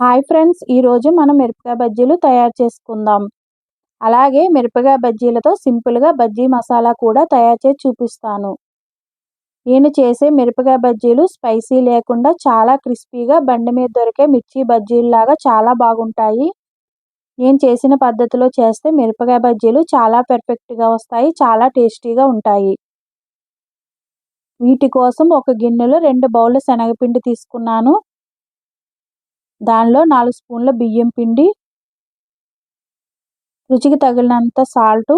Hi friends ఈరోజు మనం మిరపకాయ బజ్జీలు తయారు చేసుకుందాం. అలాగే మిరపకాయ బజ్జీలతో సింపుల్గా బజ్జీ మసాలా కూడా తయారు చేసి చూపిస్తాను. నేను చేసే మిరపకాయ బజ్జీలు స్పైసీ లేకుండా చాలా క్రిస్పీగా బండి మీద దొరికే మిర్చి బజ్జీల్లాగా చాలా బాగుంటాయి. నేను చేసిన పద్ధతిలో చేస్తే మిరపకాయ బజ్జీలు చాలా పెర్ఫెక్ట్గా వస్తాయి చాలా టేస్టీగా ఉంటాయి. వీటి కోసం ఒక గిన్నెలో రెండు బౌళ్ళ శనగపిండి తీసుకున్నాను. దానిలో నాలుగు స్పూన్ల బియ్యం పిండి రుచికి తగినంత సాల్ట్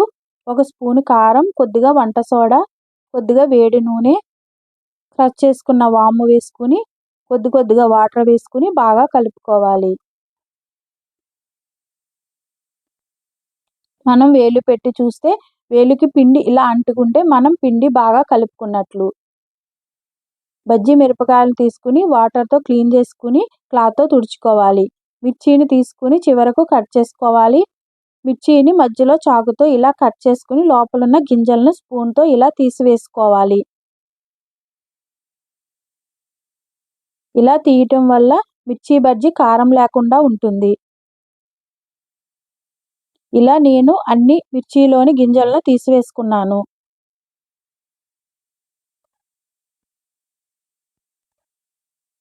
ఒక స్పూన్ కారం కొద్దిగా వంట సోడా కొద్దిగా వేడి నూనె క్రష్ చేసుకున్న వాము వేసుకుని కొద్ది కొద్దిగా వాటర్ వేసుకుని బాగా కలుపుకోవాలి. మనం వేలు పెట్టి చూస్తే వేలుకి పిండి ఇలా అంటుకుంటే మనం పిండి బాగా కలుపుకున్నట్లు. బజ్జీ మిరపకాయలు తీసుకుని వాటర్తో క్లీన్ చేసుకుని క్లాత్తో తుడుచుకోవాలి. మిర్చిని తీసుకుని చివరకు కట్ చేసుకోవాలి. మిర్చిని మధ్యలో చాకుతో ఇలా కట్ చేసుకుని లోపలున్న గింజలను స్పూన్తో ఇలా తీసివేసుకోవాలి. ఇలా తీయటం వల్ల మిర్చి బజ్జీ కారం లేకుండా ఉంటుంది. ఇలా నేను అన్ని మిర్చిలోని గింజలను తీసివేసుకున్నాను.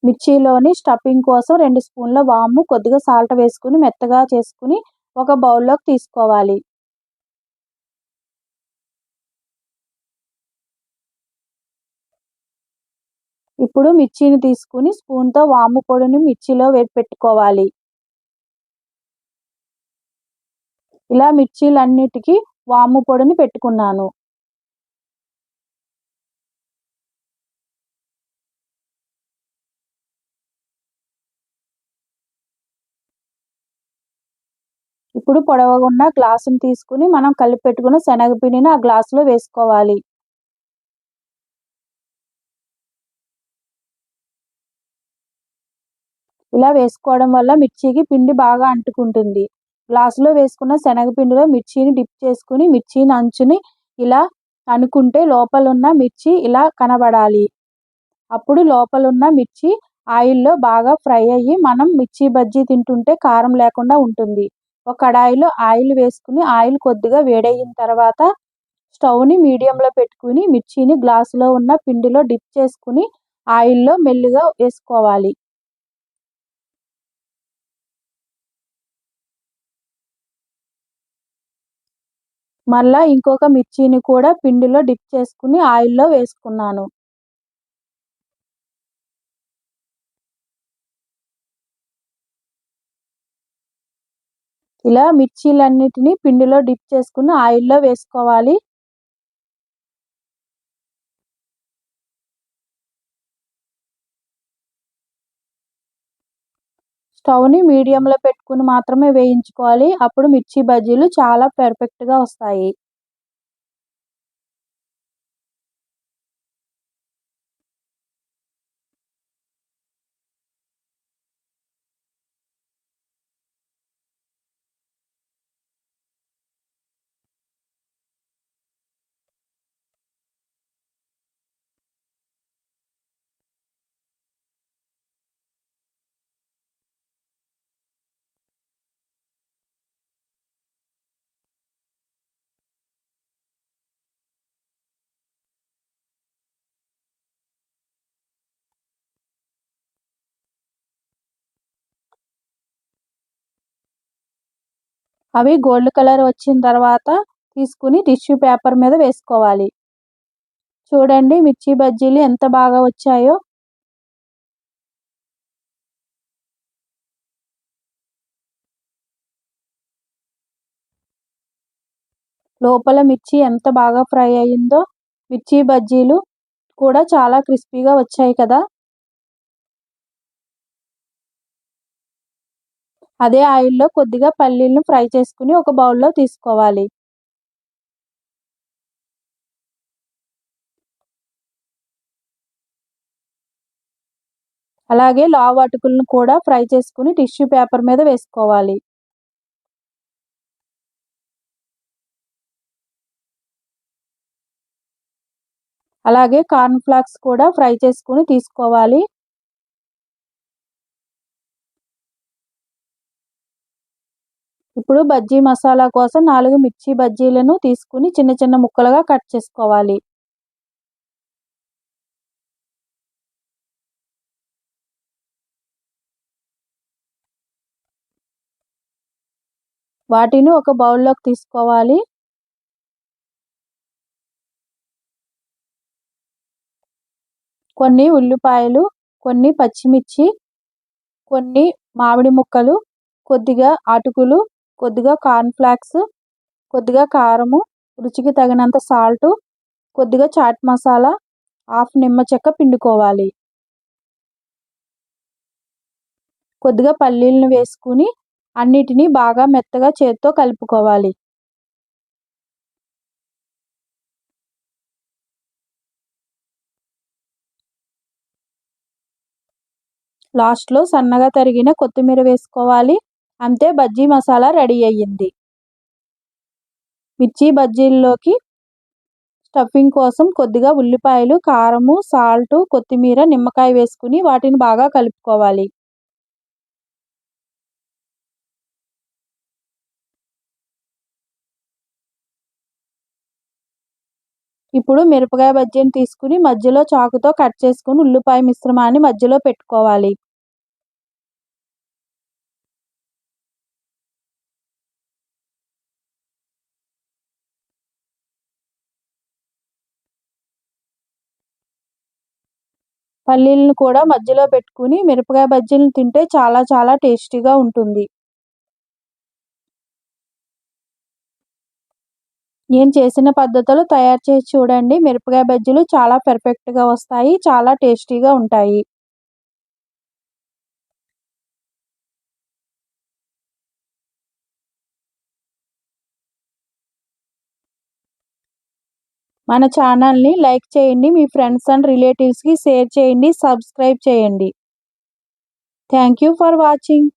మిర్చిలోని స్టఫింగ్ కోసం రెండు స్పూన్ల వాము కొద్దిగా సాల్ట్ వేసుకుని మెత్తగా చేసుకుని ఒక బౌల్లోకి తీసుకోవాలి. ఇప్పుడు మిర్చిని తీసుకుని స్పూన్తో వాము పొడిని మిర్చిలో పెట్టుకోవాలి. ఇలా మిర్చీలన్నిటికీ వాము పొడిని పెట్టుకున్నాను. ఇప్పుడు పొడవుగా ఉన్న గ్లాసుని తీసుకుని మనం కలిపి పెట్టుకున్న శనగపిండిని ఆ గ్లాసులో వేసుకోవాలి. ఇలా వేసుకోవడం వల్ల మిర్చికి పిండి బాగా అంటుకుంటుంది. గ్లాసులో వేసుకున్న శనగపిండిలో మిర్చిని డిప్ చేసుకుని మిర్చిని అంచుని ఇలా అనుకుంటే లోపల ఉన్న మిర్చి ఇలా కనబడాలి. అప్పుడు లోపలున్న మిర్చి ఆయిల్లో బాగా ఫ్రై అయ్యి మనం మిర్చి బజ్జీ తింటుంటే కారం లేకుండా ఉంటుంది. ఒక కడాయిలో ఆయిల్ వేసుకుని ఆయిల్ కొద్దిగా వేడయిన తర్వాత స్టవ్ని మీడియంలో పెట్టుకుని మిర్చిని గ్లాసులో ఉన్న పిండిలో డిప్ చేసుకుని ఆయిల్లో మెల్లిగా వేసుకోవాలి. మళ్ళా ఇంకొక మిర్చిని కూడా పిండిలో డిప్ చేసుకుని ఆయిల్లో వేసుకున్నాను. ఇలా మిర్చీలన్నిటినీ పిండిలో డిప్ చేసుకుని ఆయిల్లో వేసుకోవాలి. స్టవ్ని మీడియంలో పెట్టుకుని మాత్రమే వేయించుకోవాలి. అప్పుడు మిర్చి బజ్జీలు చాలా పర్ఫెక్ట్గా వస్తాయి. అవి గోల్డ్ కలర్ వచ్చిన తర్వాత తీసుకుని టిష్యూ పేపర్ మీద వేసుకోవాలి. చూడండి మిర్చి బజ్జీలు ఎంత బాగా వచ్చాయో. లోపల మిర్చి ఎంత బాగా ఫ్రై అయిందో మిర్చి బజ్జీలు కూడా చాలా క్రిస్పీగా వచ్చాయి కదా. అదే ఆయిల్లో కొద్దిగా పల్లీలను ఫ్రై చేసుకుని ఒక బౌల్లో తీసుకోవాలి. అలాగే లావు అటుకులను కూడా ఫ్రై చేసుకుని టిష్యూ పేపర్ మీద వేసుకోవాలి. అలాగే కార్న్ ఫ్లాక్స్ కూడా ఫ్రై చేసుకుని తీసుకోవాలి. ఇప్పుడు బజ్జీ మసాలా కోసం నాలుగు మిర్చి బజ్జీలను తీసుకుని చిన్న చిన్న ముక్కలుగా కట్ చేసుకోవాలి. వాటిని ఒక బౌల్లోకి తీసుకోవాలి. కొన్ని ఉల్లిపాయలు కొన్ని పచ్చిమిర్చి కొన్ని మామిడి ముక్కలు కొద్దిగా అటుకులు కొద్దిగా కార్న్ఫ్లాక్స్ కొద్దిగా కారము రుచికి తగినంత సాల్టు కొద్దిగా చాట్ మసాలా హాఫ్ నిమ్మ చెక్క పిండుకోవాలి. కొద్దిగా పల్లీలను వేసుకుని అన్నిటినీ బాగా మెత్తగా చేత్తో కలుపుకోవాలి. లాస్ట్లో సన్నగా తరిగిన కొత్తిమీర వేసుకోవాలి. అంతే బజ్జీ మసాలా రెడీ అయ్యింది. మిర్చి బజ్జీల్లోకి స్టఫింగ్ కోసం కొద్దిగా ఉల్లిపాయలు కారము సాల్టు కొత్తిమీర నిమ్మకాయ వేసుకుని వాటిని బాగా కలుపుకోవాలి. ఇప్పుడు మిరపకాయ బజ్జీని తీసుకుని మధ్యలో చాకుతో కట్ చేసుకుని ఉల్లిపాయ మిశ్రమాన్ని మధ్యలో పెట్టుకోవాలి. పల్లీలను కూడా మధ్యలో పెట్టుకుని మిరపకాయ బజ్జీలను తింటే చాలా చాలా టేస్టీగా ఉంటుంది. నేను చేసిన పద్ధతులు తయారు చేసి చూడండి. మిరపకాయ బజ్జీలు చాలా పర్ఫెక్ట్గా వస్తాయి చాలా టేస్టీగా ఉంటాయి. మన ఛానల్ని లైక్ చేయండి మీ ఫ్రెండ్స్ అండ్ రిలేటివ్స్కి షేర్ చేయండి సబ్స్క్రైబ్ చేయండి. Thank you for watching.